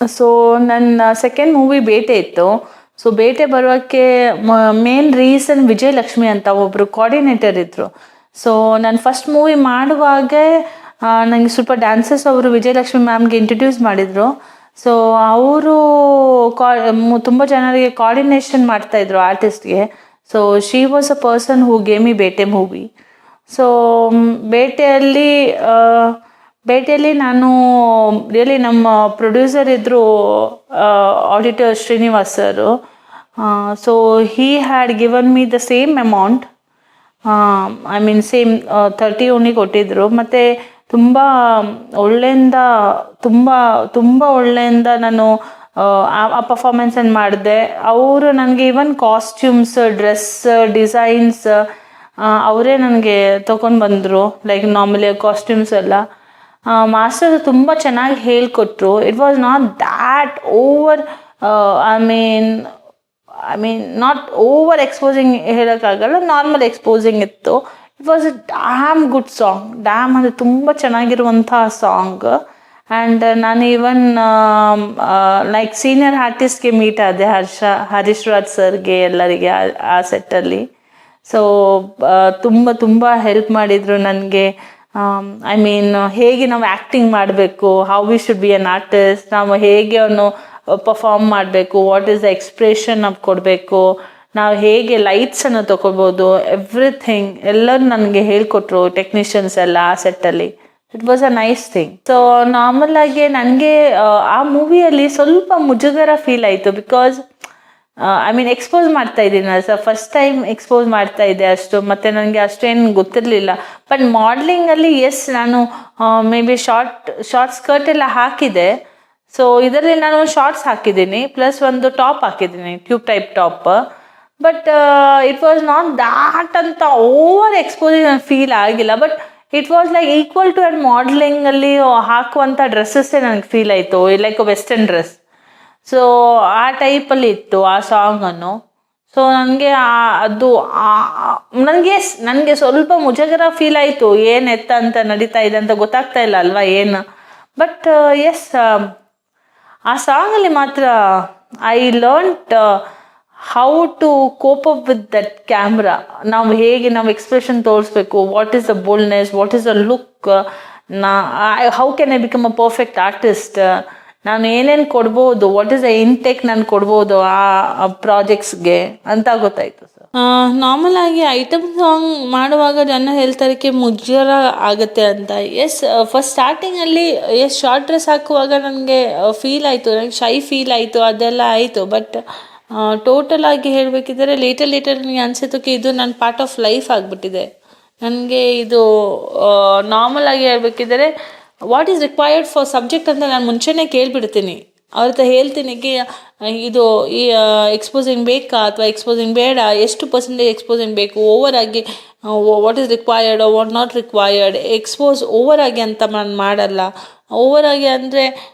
So ನನ್ನ second movie ಬೇಟೆ ಇತ್ತು. ಸೊ ಬೇಟೆ ಬರೋಕ್ಕೆ ಮೇನ್ ರೀಸನ್ ವಿಜಯಲಕ್ಷ್ಮಿ ಅಂತ ಒಬ್ಬರು ಕೋಆರ್ಡಿನೇಟರ್ ಇದ್ದರು ಸೊ ನಾನು ಫಸ್ಟ್ ಮೂವಿ ಮಾಡುವಾಗ ನನಗೆ ಸ್ವಲ್ಪ ಡ್ಯಾನ್ಸಸ್ ಅವರು ವಿಜಯಲಕ್ಷ್ಮಿ ಮ್ಯಾಮ್ಗೆ ಇಂಟ್ರಡ್ಯೂಸ್ ಮಾಡಿದರು. ಸೊ ಅವರು ಕಾ ತುಂಬ ಜನರಿಗೆ ಕೋಆರ್ಡಿನೇಷನ್ ಮಾಡ್ತಾಯಿದ್ರು ಆರ್ಟಿಸ್ಟ್ಗೆ so she was a person who ಗೇಮಿ ಬೇಟೆ ಮೂವಿ ಸೊ ಬೇಟೆಯಲ್ಲಿ ಆ, ಬೇಟೆಯಲ್ಲಿ ನಾನು ರಿಯಲಿ ನಮ್ಮ ಪ್ರೊಡ್ಯೂಸರ್ ಇದ್ದರು auditor Srinivas sir. So he had given me the same amount I mean same thirty ಓನಿ ಕೊಟ್ಟಿದ್ದರು ಮತ್ತು ತುಂಬ ಒಳ್ಳೆಯಿಂದ ತುಂಬ ತುಂಬ ಒಳ್ಳೆಯಿಂದ ನಾನು ಆ ಪರ್ಫಾರ್ಮೆನ್ಸನ್ನು ಮಾಡಿದೆ. ಅವರು ನನಗೆ ಈವನ್ ಕಾಸ್ಟ್ಯೂಮ್ಸ್ ಡ್ರೆಸ್ ಡಿಸೈನ್ಸ್ ಅವರೇ ನನಗೆ ತೊಗೊಂಡು ಬಂದರು. ಲೈಕ್ ನಾರ್ಮಲಿ ಕಾಸ್ಟ್ಯೂಮ್ಸ್ ಎಲ್ಲ. ಮಾಸ್ಟರ್ ತುಂಬ ಚೆನ್ನಾಗಿ ಹೇಳ್ಕೊಟ್ರು. It was not that over I mean I mean not over exposing ಹೇಳೋಕ್ಕಾಗಲ್ಲ ನಾರ್ಮಲ್ ಎಕ್ಸ್ಪೋಸಿಂಗ್ ಇತ್ತು. It was a damn good song damn ಅಂದರೆ ತುಂಬ ಚೆನ್ನಾಗಿರುವಂಥ ಸಾಂಗ್ ಆ್ಯಂಡ್ ನಾನು ಈವನ್ ಲೈಕ್ ಸೀನಿಯರ್ ಆರ್ಟಿಸ್ಟ್ಗೆ ಮೀಟ್ ಆದೆ ಹರ್ಷ, ಹರೀಶ್ ರಾಜ್ ಸರ್ಗೆ ಎಲ್ಲರಿಗೆ ಆ ಸೆಟ್ಟಲ್ಲಿ ಸೊ ತುಂಬ ತುಂಬ ಹೆಲ್ಪ್ ಮಾಡಿದರು ನನಗೆ. ಐ ಮೀನ್ ಹೇಗೆ ನಾವು ಆ್ಯಕ್ಟಿಂಗ್ ಮಾಡಬೇಕು? How we should be an artist ನಾವು ಹೇಗೆ ಅವನು ಪರ್ಫಾರ್ಮ್ ಮಾಡಬೇಕು? ವಾಟ್ ಈಸ್ ದ ಎಕ್ಸ್ಪ್ರೆಷನ್ ನಾವು ಕೊಡಬೇಕು? ನಾವು ಹೇಗೆ ಲೈಟ್ಸನ್ನು ತೊಗೋಬೋದು ಎವ್ರಿಥಿಂಗ್ ಎಲ್ಲರೂ ನನಗೆ ಹೇಳ್ಕೊಟ್ರು ಟೆಕ್ನಿಷಿಯನ್ಸ್ ಎಲ್ಲ ಆ ಸೆಟ್ಟಲ್ಲಿ it was a nice thing so normal ಆಗಿ ನನಗೆ ಆ ಮೂವಿಯಲ್ಲಿ ಸ್ವಲ್ಪ ಮುಜುಗರ ಫೀಲ್ ಆಯಿತು ಬಿಕಾಸ್ ಐ ಮೀನ್ ಎಕ್ಸ್ಪೋಸ್ ಮಾಡ್ತಾ ಇದ್ದೀನಿ ಸರ್ ಫಸ್ಟ್ ಟೈಮ್ ಎಕ್ಸ್ಪೋಸ್ ಮಾಡ್ತಾ ಇದ್ದೆ ಅಷ್ಟು. ಮತ್ತು ನನಗೆ ಅಷ್ಟೇನು ಗೊತ್ತಿರಲಿಲ್ಲ. ಬಟ್ ಮಾಡಲಿಂಗಲ್ಲಿ ಎಸ್ ನಾನು maybe short short skirt ಎಲ್ಲ ಹಾಕಿದೆ. ಸೊ ಇದರಲ್ಲಿ ನಾನು ಶಾರ್ಟ್ಸ್ ಹಾಕಿದ್ದೀನಿ. ಪ್ಲಸ್ ಒಂದು ಟಾಪ್ ಹಾಕಿದ್ದೀನಿ tube type top but it was not that ಅಂತ ಓವರ್ ಎಕ್ಸ್ಪೋಸಿಂಗ್ ಫೀಲ್ ಆಗಿಲ್ಲ. But it was like equal to and ಮಾಡಲಿಂಗಲ್ಲಿ ಹಾಕುವಂಥ ಡ್ರೆಸ್ಸಸ್ಸೇ ನನಗೆ ಫೀಲ್ ಆಯಿತು. ಲೈಕ್ ವೆಸ್ಟರ್ನ್ ಡ್ರೆಸ್ ಸೊ ಆ ಟೈಪಲ್ಲಿ ಇತ್ತು ಆ ಸಾಂಗನ್ನು ಸೊ ನನಗೆ ಅದು ನನಗೆ ನನಗೆ ಸ್ವಲ್ಪ ಮುಜಗರ ಫೀಲ್ ಆಯಿತು. ಏನು ಎತ್ತ ಅಂತ ನಡೀತಾ ಇದೆ ಅಂತ ಗೊತ್ತಾಗ್ತಾ ಇಲ್ಲ ಅಲ್ವಾ ಏನು. ಬಟ್ ಎಸ್ ಆ ಸಾಂಗಲ್ಲಿ ಮಾತ್ರ I learnt how to cope up with that camera ನಾವು ಹೇಗೆ ನಾವು ಎಕ್ಸ್ಪ್ರೆಷನ್ ತೋರಿಸ್ಬೇಕು? What is the boldness what is the look ನಾ how can I become a perfect artist ನಾನು ಏನೇನು ಕೊಡ್ಬೋದು ವಾಟ್ ಇಸ್ ದ ಇಂಟೆಕ್ ನಾನು ಕೊಡ್ಬೋದು ಆ ಪ್ರಾಜೆಕ್ಟ್ಸ್ಗೆ ಅಂತ ಗೊತ್ತಾಯ್ತು ಸರ್ ನಾರ್ಮಲ್ ಆಗಿ ಐಟಮ್ ಸಾಂಗ್ ಮಾಡುವಾಗ ಜನ ಹೇಳ್ತಾರೆ ಮುಜ್ಜರ ಆಗುತ್ತೆ ಅಂತ. ಎಸ್ ಫಸ್ಟ್ ಸ್ಟಾರ್ಟಿಂಗಲ್ಲಿ ಎಸ್ ಶಾರ್ಟ್ ಡ್ರೆಸ್ ಹಾಕುವಾಗ ನನಗೆ ಫೀಲ್ ಆಯಿತು ನನಗೆ ಶೈ ಫೀಲ್ ಆಯಿತು, ಅದೆಲ್ಲ ಆಯಿತು. ಬಟ್ ಟೋಟಲ್ ಆಗಿ ಹೇಳಬೇಕಿದ್ರೆ ಲೇಟರ್ ಲೇಟರ್ ನನಗೆ ಅನಿಸಿದ್ದಕ್ಕೆ ಇದು ನನ್ನ ಪಾರ್ಟ್ ಆಫ್ ಲೈಫ್ ಆಗಿಬಿಟ್ಟಿದೆ. ನನಗೆ ಇದು ನಾರ್ಮಲ್ ಆಗಿ ಹೇಳ್ಬೇಕಿದ್ರೆ what is required for subject ಅಂತ ನಾನು ಮುಂಚೆನೇ ಕೇಳಿಬಿಡ್ತೀನಿ. ಅವ್ರ ಹತ್ರ ಹೇಳ್ತೀನಿ ಇದು, ಈ ಎಕ್ಸ್ಪೋಸಿಂಗ್ ಬೇಕಾ ಅಥವಾ ಎಕ್ಸ್ಪೋಸಿಂಗ್ ಬೇಡ? ಎಷ್ಟು ಪರ್ಸೆಂಟೇಜ್ ಎಕ್ಸ್ಪೋಸಿಂಗ್ ಬೇಕು? ಓವರ್ ಆಗಿ what is required what not required expose over ಆಗಿ ಅಂತ ನಾನು ಮಾಡಲ್ಲ. ಓವರ್ ಆಗಿ ಅಂದರೆ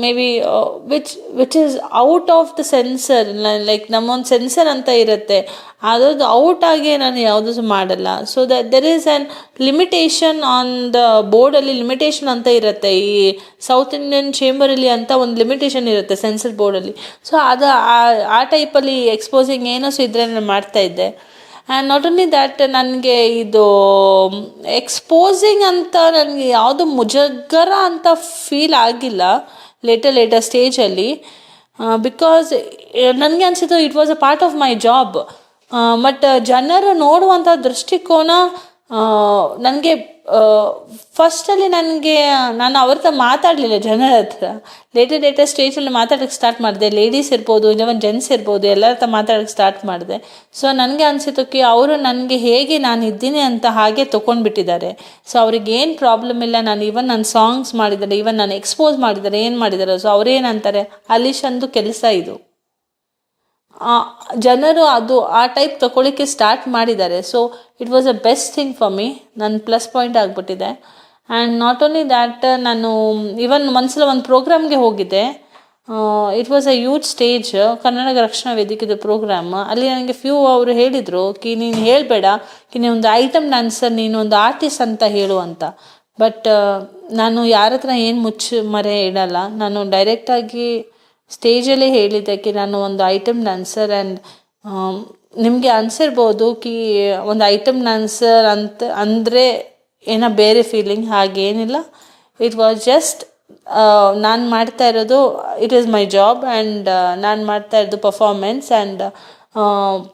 maybe which which is out of the censor like ನಮ್ಮೊಂದು sensor ಅಂತ ಇರುತ್ತೆ. ಅದ್ರದ್ದು ಔಟ್ ಆಗಿ ನಾನು ಯಾವುದೂ ಮಾಡಲ್ಲ. So that there is an limitation on the ಬೋರ್ಡಲ್ಲಿ limitation ಅಂತ ಇರುತ್ತೆ. ಈ ಸೌತ್ ಇಂಡಿಯನ್ ಚೇಂಬರಲ್ಲಿ ಅಂತ ಒಂದು ಲಿಮಿಟೇಷನ್ ಇರುತ್ತೆ ಸೆನ್ಸರ್ ಬೋರ್ಡಲ್ಲಿ ಸೊ ಅದು ಆ- ಟೈಪಲ್ಲಿ ಎಕ್ಸ್ಪೋಸಿಂಗ್ ಏನೋ ಸೊ ಇದ್ದರೆ ನಾನು ಮಾಡ್ತಾ ಇದ್ದೆ. ಆ್ಯಂಡ್ ನಾಟ್ ಓನ್ಲಿ ದ್ಯಾಟ್ ನನಗೆ ಇದು ಎಕ್ಸ್ಪೋಸಿಂಗ್ ಅಂತ ನನಗೆ ಯಾವುದು ಮುಜಗರ ಅಂತ ಫೀಲ್ ಆಗಿಲ್ಲ ಲೇಟರ್ ಲೇಟರ್ ಸ್ಟೇಜಲ್ಲಿ ಬಿಕಾಸ್ ನನಗೆ ಅನಿಸಿದ್ದು it was a part of my job but ಜನರು ನೋಡುವಂಥ ದೃಷ್ಟಿಕೋನ ನನಗೆ ಫಸ್ಟಲ್ಲಿ ನನಗೆ, ನಾನು ಅವ್ರ ಹತ್ರ ಮಾತಾಡಲಿಲ್ಲ ಜನರ ಹತ್ರ. ಲೇಟರ್ ಲೇಟರ್ ಸ್ಟೇಜಲ್ಲಿ ಮಾತಾಡೋಕ್ಕೆ ಸ್ಟಾರ್ಟ್ ಮಾಡಿದೆ. ಲೇಡೀಸ್ ಇರ್ಬೋದು ಒಂದು ಜೆಂಟ್ಸ್ ಇರ್ಬೋದು, ಎಲ್ಲರ ಹತ್ರ ಮಾತಾಡೋಕ್ಕೆ ಸ್ಟಾರ್ಟ್ ಮಾಡಿದೆ. ಸೊ ನನಗೆ ಅನಿಸಿತು ಕಿ, ಅವರು ನನಗೆ ಹೇಗೆ ನಾನು ಇದ್ದೀನಿ ಅಂತ ಹಾಗೆ ತೊಗೊಂಡ್ಬಿಟ್ಟಿದ್ದಾರೆ ಸೊ ಅವ್ರಿಗೆ ಏನು ಪ್ರಾಬ್ಲಮ್ ಇಲ್ಲ, ನಾನು ಇವನ್ ನನ್ನ ಸಾಂಗ್ಸ್ ಮಾಡಿದ್ದಾರೆ ಇವನ್ ನಾನು ಎಕ್ಸ್ಪೋಸ್ ಮಾಡಿದ್ದಾರೆ, ಏನು ಮಾಡಿದ್ದಾರೆ. ಸೊ ಅವ್ರೇನಂತಾರೆ ಅಲಿಶಂದು ಕೆಲಸ ಇದು. ಜನರು ಅದು, ಆ ಟೈಪ್ ತಗೊಳ್ಳಿಕ್ಕೆ ಸ್ಟಾರ್ಟ್ ಮಾಡಿದ್ದಾರೆ. So it was a best thing for me ನನ್ನ ಪ್ಲಸ್ ಪಾಯಿಂಟ್ ಆಗಿಬಿಟ್ಟಿದೆ. ಆ್ಯಂಡ್ ನಾಟ್ ಓನ್ಲಿ ದ್ಯಾಟ್ ನಾನು ಇವನ್ ಒಂದ್ಸಲ ಒಂದು ಪ್ರೋಗ್ರಾಮ್ಗೆ ಹೋಗಿದ್ದೆ. It was a huge stage Kannada Rakshana ವೇದಿಕೆದು program ಅಲ್ಲಿ ನನಗೆ ಫ್ಯೂ ಅವರು ಹೇಳಿದರು, ಕಿ, ನೀನು ಹೇಳಬೇಡ. ಕಿ ನೀನು ಒಂದು ಐಟಮ್ ಡ್ಯಾನ್ಸರ್ ನೀನು ಒಂದು ಆರ್ಟಿಸ್ಟ್ ಅಂತ ಹೇಳು ಅಂತ. ಬಟ್ ನಾನು ಯಾರ ಹತ್ರ ಏನು ಮುಚ್ಚು ಮರೆ ಇಡಲ್ಲ. ನಾನು ಡೈರೆಕ್ಟಾಗಿ ಸ್ಟೇಜಲ್ಲೇ ಹೇಳಿದ್ದಕ್ಕೆ ನಾನು ಒಂದು ಐಟಮ್ ಡ್ಯಾನ್ಸರ್ ಆ್ಯಂಡ್ ನಿಮಗೆ ಅನಿಸಿರ್ಬೋದು ಕಿ, ಒಂದು ಐಟಮ್ ಡ್ಯಾನ್ಸರ್ ಅಂತ, ಅಂದರೆ ಏನೋ ಬೇರೆ ಫೀಲಿಂಗ್ ಹಾಗೇನಿಲ್ಲ. ಇಟ್ ವಾಸ್ ಜಸ್ಟ್ ನಾನು ಮಾಡ್ತಾ ಇರೋದು it is my job and ನಾನು ಮಾಡ್ತಾ ಇರೋದು performance and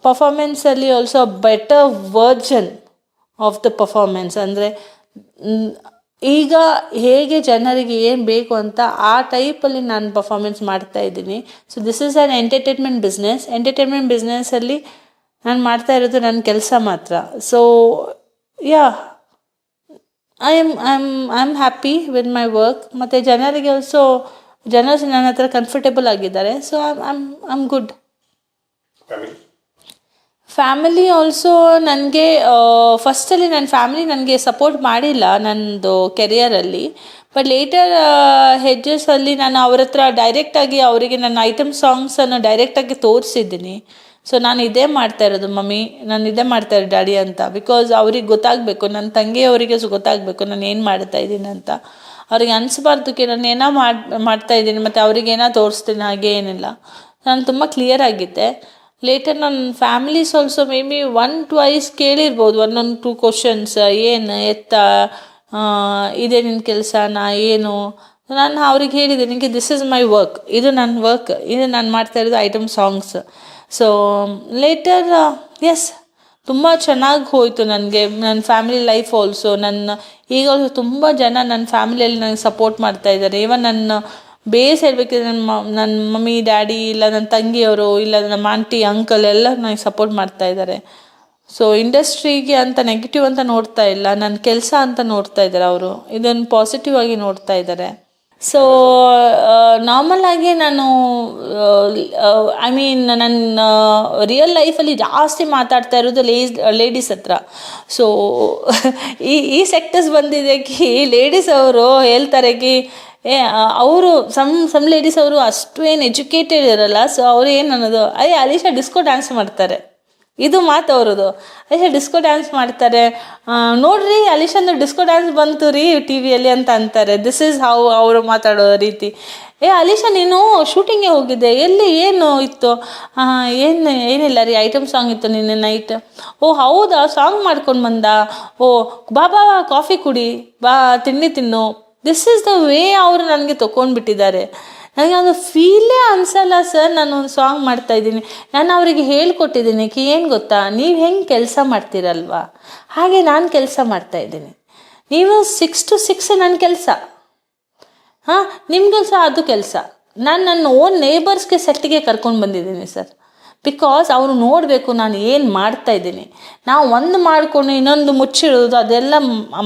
ಪರ್ಫಾರ್ಮೆನ್ಸಲ್ಲಿ also better version of the performance ಅಂದರೆ ಈಗ ಹೇಗೆ ಜನರಿಗೆ ಏನು ಬೇಕು ಅಂತ ಆ ಟೈಪಲ್ಲಿ ನಾನು ಪರ್ಫಾರ್ಮೆನ್ಸ್ ಮಾಡ್ತಾ ಇದ್ದೀನಿ. So this is an entertainment business entertainment ಬಿಸ್ನೆಸ್ಸಲ್ಲಿ ನಾನು ಮಾಡ್ತಾ ಇರೋದು ನನ್ನ ಕೆಲಸ ಮಾತ್ರ. So yeah I am I am I am happy with my work ಮತ್ತು ಜನರಿಗೆ ಆಲ್ಸೋ ಜನರು ನನ್ನ ಹತ್ರ ಕಂಫರ್ಟೇಬಲ್ ಆಗಿದ್ದಾರೆ. So I am I am good family also ನನಗೆ ಫಸ್ಟಲ್ಲಿ ನನ್ನ ಫ್ಯಾಮಿಲಿ ನನಗೆ ಸಪೋರ್ಟ್ ಮಾಡಿಲ್ಲ ನನ್ನದು ಕೆರಿಯರಲ್ಲಿ ಬಟ್ ಲೇಟರ್ ಹೆಜ್ಜೆಸಲ್ಲಿ ನಾನು ಅವ್ರ ಹತ್ರ ಡೈರೆಕ್ಟಾಗಿ ಅವರಿಗೆ ನನ್ನ ಐಟಮ್ ಸಾಂಗ್ಸನ್ನು ಡೈರೆಕ್ಟಾಗಿ ತೋರಿಸಿದ್ದೀನಿ. ಸೊ ನಾನು ಇದೇ ಮಾಡ್ತಾ ಇರೋದು ಮಮ್ಮಿ. ನಾನು ಇದೇ ಮಾಡ್ತಾ ಇರೋದು ಡ್ಯಾಡಿ ಅಂತ. ಬಿಕಾಸ್ ಅವ್ರಿಗೆ ಗೊತ್ತಾಗಬೇಕು ನನ್ನ ತಂಗಿಯವರಿಗೆ ಸು ಗೊತ್ತಾಗಬೇಕು ನಾನು ಏನು ಮಾಡ್ತಾ ಇದ್ದೀನಿ ಅಂತ. ಅವ್ರಿಗೆ ಅನಿಸ್ಬಾರ್ದು ಕಿ, ನಾನು ಏನೋ ಮಾಡಿ, ಮಾಡ್ತಾ ಇದ್ದೀನಿ, ಮತ್ತು ಅವ್ರಿಗೆ ಏನೋ ತೋರಿಸ್ತೀನಿ ಹಾಗೆ ಏನಿಲ್ಲ ನಾನು ತುಂಬ ಕ್ಲಿಯರ್ ಆಗಿದ್ದೆ. ಲೇಟರ್ ನನ್ನ families also maybe once twice ಕೇಳಿರ್ಬೋದು. ಒಂದೊಂದು ಟೂ ಕ್ವಶನ್ಸ್ ಏನು ಎತ್ತ ಇದೇ ನಿನ್ನ ಕೆಲಸ ನಾ ಏನು? ನಾನು ಅವ್ರಿಗೆ ಹೇಳಿದೆ, ನಿನಗೆ ದಿಸ್ ಇಸ್ ಮೈ ವರ್ಕ್ ಇದು ನನ್ನ ವರ್ಕ್ ಇದು ನಾನು ಮಾಡ್ತಾ ಇರೋದು item songs so later yes ತುಂಬ ಚೆನ್ನಾಗಿ ಹೋಯಿತು ನನಗೆ. ನನ್ನ ಫ್ಯಾಮಿಲಿ ಲೈಫ್ ಆಲ್ಸೋ ನನ್ನ ಈಗ ತುಂಬ ಜನ ನನ್ನ ಫ್ಯಾಮಿಲಿಯಲ್ಲಿ ನನಗೆ ಸಪೋರ್ಟ್ ಮಾಡ್ತಾ ಇದ್ದಾರೆ. ಈವನ್ ನನ್ನ ಬೇಸ್ ಹೇಳ್ಬೇಕಿದ್ರೆ ನನ್ನ ನನ್ನ ಮಮ್ಮಿ, ಡ್ಯಾಡಿ ಇಲ್ಲ ನನ್ನ ತಂಗಿಯವರು ಇಲ್ಲ ನಮ್ಮ ಆಂಟಿ, ಅಂಕಲ್ ಎಲ್ಲ ನನಗೆ ಸಪೋರ್ಟ್ ಮಾಡ್ತಾ ಇದ್ದಾರೆ ಸೊ ಇಂಡಸ್ಟ್ರಿಗೆ ಅಂತ ನೆಗೆಟಿವ್ ಅಂತ ನೋಡ್ತಾ ಇಲ್ಲ. ನನ್ನ ಕೆಲಸ ಅಂತ ನೋಡ್ತಾ ಇದ್ದಾರೆ ಅವರು. ಇದನ್ನು ಪಾಸಿಟಿವ್ ಆಗಿ ನೋಡ್ತಾ ಇದ್ದಾರೆ ಸೊ ನಾರ್ಮಲ್ ಆಗಿ ನಾನು ಐ ಮೀನ್ ನನ್ನ ರಿಯಲ್ ಲೈಫಲ್ಲಿ ಜಾಸ್ತಿ ಮಾತಾಡ್ತಾ ಇರೋದು ಲೇಸ್ ಲೇಡೀಸ್ ಹತ್ರ. ಸೊ ಈ ಈ ಸೆಕ್ಟರ್ಸ್ ಬಂದಿದೆ ಕಿ ಲೇಡೀಸ್ ಅವರು ಹೇಳ್ತಾರೆ ಕಿ ಏ ಅವರು ಸಮ್ ಸಮ್ ಲೇಡೀಸ್ ಅವರು ಅಷ್ಟು ಏನು ಎಜುಕೇಟೆಡ್ ಇರಲ್ಲ ಸೊ ಅವ್ರು ಏನು ಅನ್ನೋದು ಅಯ್ಯ ಅಲೀಶಾ ಡಿಸ್ಕೋ ಡ್ಯಾನ್ಸ್ ಮಾಡ್ತಾರೆ. ಇದು ಮಾತು ಅವ್ರದ್ದು. ಅಲಿಶಾ ಡಿಸ್ಕೋ ಡ್ಯಾನ್ಸ್ ಮಾಡ್ತಾರೆ. ನೋಡ್ರಿ ಅಲೀಶಾಂದು ಡಿಸ್ಕೋ ಡ್ಯಾನ್ಸ್ ಬಂತು ರೀ ಟಿ ವಿಯಲ್ಲಿ ಅಂತ ಅಂತಾರೆ. ದಿಸ್ ಈಸ್ ಹೌ ಅವರು ಮಾತಾಡೋ ರೀತಿ. ಏ ಅಲಿಶಾ ನೀನು ಶೂಟಿಂಗೇ ಹೋಗಿದ್ದೆ. ಎಲ್ಲಿ ಏನು ಇತ್ತು? ಏನು ಏನಿಲ್ಲ ರೀ ಐಟಮ್ ಸಾಂಗ್ ಇತ್ತು ನಿನ್ನೆ ನೈಟ್ ಓ ಹೌದಾ ಸಾಂಗ್ ಮಾಡ್ಕೊಂಡು ಬಂದ. ಓ ಬಾ ಬಾ, ಕಾಫಿ ಕುಡಿ. ಬಾ ತಿಂಡಿ ತಿನ್ನು. ದಿಸ್ ಈಸ್ ದ ವೇ ಅವರು ನನಗೆ ತೊಗೊಂಡ್ಬಿಟ್ಟಿದ್ದಾರೆ ನನಗೆ ಅದು ಫೀಲೇ ಅನಿಸಲ್ಲ ಸರ್ ನಾನು ಒಂದು ಸಾಂಗ್ ಮಾಡ್ತಾ ಇದ್ದೀನಿ. ನಾನು ಅವರಿಗೆ ಹೇಳ್ಕೊಟ್ಟಿದ್ದೀನಿ, ಕಿ, ಏನು ಗೊತ್ತಾ? ನೀವು ಹೆಂಗೆ ಕೆಲಸ ಮಾಡ್ತೀರಲ್ವಾ? ಹಾಗೆ ನಾನು ಕೆಲಸ ಮಾಡ್ತಾ ಇದ್ದೀನಿ. ನೀವು ಸಿಕ್ಸ್ ಟು ಸಿಕ್ಸ್ ನನ್ನ ಕೆಲಸ. ಹಾಂ ನಿಮಗೂ ಸಹ ಅದು ಕೆಲಸ. ನಾನು ನನ್ನ ಓನ್ ನೇಬರ್ಸ್ಗೆ ಸೆಟ್ಟಿಗೆ ಕರ್ಕೊಂಡು ಬಂದಿದ್ದೀನಿ ಸರ್ ಬಿಕಾಸ್ ಅವರು ನೋಡಬೇಕು ನಾನು ಏನು ಮಾಡ್ತಾ ಇದ್ದೀನಿ. ನಾವು ಒಂದು ಮಾಡಿಕೊಂಡು ಇನ್ನೊಂದು ಮುಚ್ಚಿಡೋದು, ಅದೆಲ್ಲ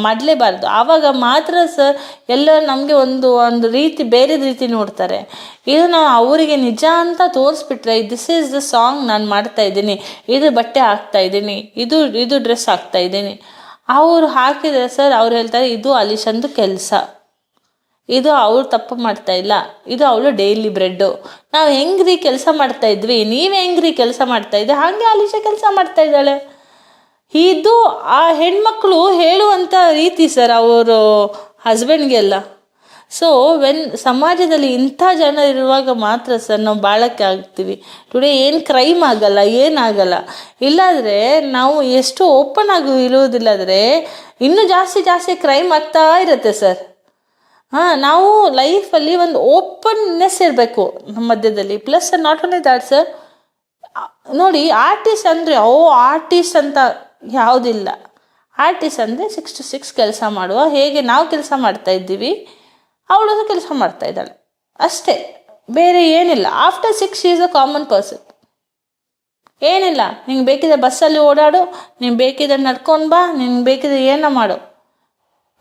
ಮಾಡಲೇಬಾರ್ದು. ಆವಾಗ ಮಾತ್ರ ಸರ್ ಎಲ್ಲ ನಮಗೆ ಒಂದು ಒಂದು ರೀತಿ, ಬೇರೆ ರೀತಿ ನೋಡ್ತಾರೆ. ಇದು ನಾವು ಅವರಿಗೆ ನಿಜ ಅಂತ ತೋರಿಸ್ಬಿಟ್ರೆ ದಿಸ್ ಈಸ್ ದ ಸಾಂಗ್ ನಾನು ಮಾಡ್ತಾ ಇದ್ದೀನಿ. ಇದು ಬಟ್ಟೆ ಹಾಕ್ತಾ ಇದ್ದೀನಿ. ಇದು ಇದು ಡ್ರೆಸ್ ಹಾಕ್ತಾ ಇದ್ದೀನಿ. ಅವರು ಹಾಕಿದರೆ ಸರ್ ಅವ್ರು ಹೇಳ್ತಾರೆ, ಇದು ಅಲಿಶಂದು ಕೆಲಸ. ಇದು ಅವಳು ತಪ್ಪು ಮಾಡ್ತಾ ಇಲ್ಲ. ಇದು ಅವಳು ಡೈಲಿ ಬ್ರೆಡ್ಡು ನಾವು ಹೆಂಗ್ರಿ ಕೆಲಸ ಮಾಡ್ತಾ ಇದ್ವಿ? ನೀವು ಹೆಂಗ್ರಿ ಕೆಲಸ ಮಾಡ್ತಾ ಇದ್ದೆ ಹಾಗೆ ಅಲಿಶಾ ಕೆಲಸ ಮಾಡ್ತಾ ಇದ್ದಾಳೆ. ಇದು ಆ ಹೆಣ್ಮಕ್ಳು ಹೇಳುವಂಥ ರೀತಿ ಸರ್ ಅವರು ಹಸ್ಬೆಂಡ್ಗೆಲ್ಲ ಸೊ ವೆನ್ ಸಮಾಜದಲ್ಲಿ ಇಂಥ ಜನ ಇರುವಾಗ ಮಾತ್ರ ಸರ್ ನಾವು ಬಾಳಕ್ಕೆ ಆಗ್ತೀವಿ. ಟುಡೇ ಏನು ಕ್ರೈಮ್ ಆಗಲ್ಲ ಏನಾಗಲ್ಲ ಇಲ್ಲಾದರೆ ನಾವು ಎಷ್ಟು ಓಪನ್ ಆಗಿ ಇರುವುದಿಲ್ಲಾದರೆ ಇನ್ನೂ ಜಾಸ್ತಿ ಜಾಸ್ತಿ ಕ್ರೈಮ್ ಆಗ್ತಾ ಇರುತ್ತೆ ಸರ್ ಹಾಂ, ನಾವು ಲೈಫಲ್ಲಿ ಒಂದು ಓಪನ್ನೆಸ್ ಇರಬೇಕು ನಮ್ಮ ಮಧ್ಯದಲ್ಲಿ. Plus not only that sir ನೋಡಿ ಆರ್ಟಿಸ್ಟ್ ಅಂದರೆ, ಓ ಆರ್ಟಿಸ್ಟ್ ಅಂತ ಯಾವುದಿಲ್ಲ. ಆರ್ಟಿಸ್ಟ್ ಅಂದರೆ ಸಿಕ್ಸ್ ಟು ಸಿಕ್ಸ್ ಕೆಲಸ ಮಾಡುವ. ಹೇಗೆ ನಾವು ಕೆಲಸ ಮಾಡ್ತಾ ಇದ್ದೀವಿ, ಅವಳು ಕೆಲಸ ಮಾಡ್ತಾ ಇದ್ದಾಳೆ. ಅಷ್ಟೇ, ಬೇರೆ ಏನಿಲ್ಲ. After six is a common person ಏನಿಲ್ಲ, ನಿಂಗೆ ಬೇಕಿದ್ರೆ ಬಸ್ಸಲ್ಲಿ ಓಡಾಡು, ನಿಂಗೆ ಬೇಕಿದ್ರೆ ನಡ್ಕೊಂಡು ಬಾ, ನಿಂಗೆ ಬೇಕಿದ್ರೆ ಏನೋ ಮಾಡು.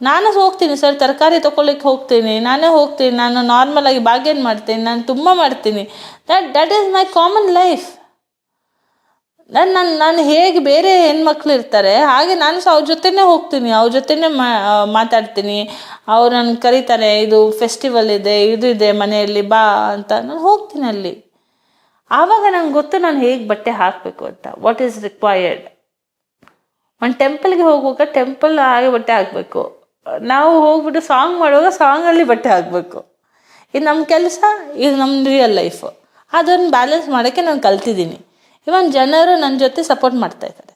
ನಾನು ಹೋಗ್ತೀನಿ ಸರ್, ತರಕಾರಿ ತೊಗೊಳ್ಲಿಕ್ಕೆ ಹೋಗ್ತೀನಿ. ನಾನೇ ಹೋಗ್ತೀನಿ, ನಾನು ನಾರ್ಮಲ್ ಆಗಿ ಮಾಡ್ತೀನಿ, ನಾನು ತುಂಬ ಮಾಡ್ತೀನಿ. That that is my common life ನಾನು ನಾನು ನಾನು ಹೇಗೆ ಬೇರೆ ಹೆಣ್ಮಕ್ಳು ಇರ್ತಾರೆ, ಹಾಗೆ ನಾನು ಸಹ ಅವ್ರ ಜೊತೆನೇ ಹೋಗ್ತೀನಿ, ಅವ್ರ ಜೊತೆನೇ ಮಾತಾಡ್ತೀನಿ. ಅವ್ರು ನನ್ನ ಕರೀತಾರೆ, ಇದು ಫೆಸ್ಟಿವಲ್ ಇದೆ, ಇದು ಇದೆ ಮನೆಯಲ್ಲಿ ಬಾ ಅಂತ ನಾನು ಹೋಗ್ತೀನಿ ಅಲ್ಲಿ. ಆವಾಗ ನಂಗೆ ಗೊತ್ತು ನಾನು ಹೇಗೆ ಬಟ್ಟೆ ಹಾಕಬೇಕು ಅಂತ ವಾಟ್ ಈಸ್ ರಿಕ್ವೈರ್ಡ್ ಒಂದು ಟೆಂಪಲ್ಗೆ ಹೋಗುವಾಗ ಟೆಂಪಲ್ ಹಾಗೆ ಬಟ್ಟೆ ಹಾಕಬೇಕು. ನಾವು ಹೋಗ್ಬಿಟ್ಟು ಸಾಂಗ್ ಮಾಡುವಾಗ ಸಾಂಗಲ್ಲಿ ಬಟ್ಟೆ ಹಾಕಬೇಕು. ಇದು ನಮ್ಮ ಕೆಲಸ, ಇದು ನಮ್ಮ ರಿಯಲ್ ಲೈಫು ಅದನ್ನು ಬ್ಯಾಲೆನ್ಸ್ ಮಾಡೋಕ್ಕೆ ನಾನು ಕಲ್ತಿದ್ದೀನಿ. ಇವನ್ ಜನರು ನನ್ನ ಜೊತೆ ಸಪೋರ್ಟ್ ಮಾಡ್ತಾ ಇದ್ದಾರೆ.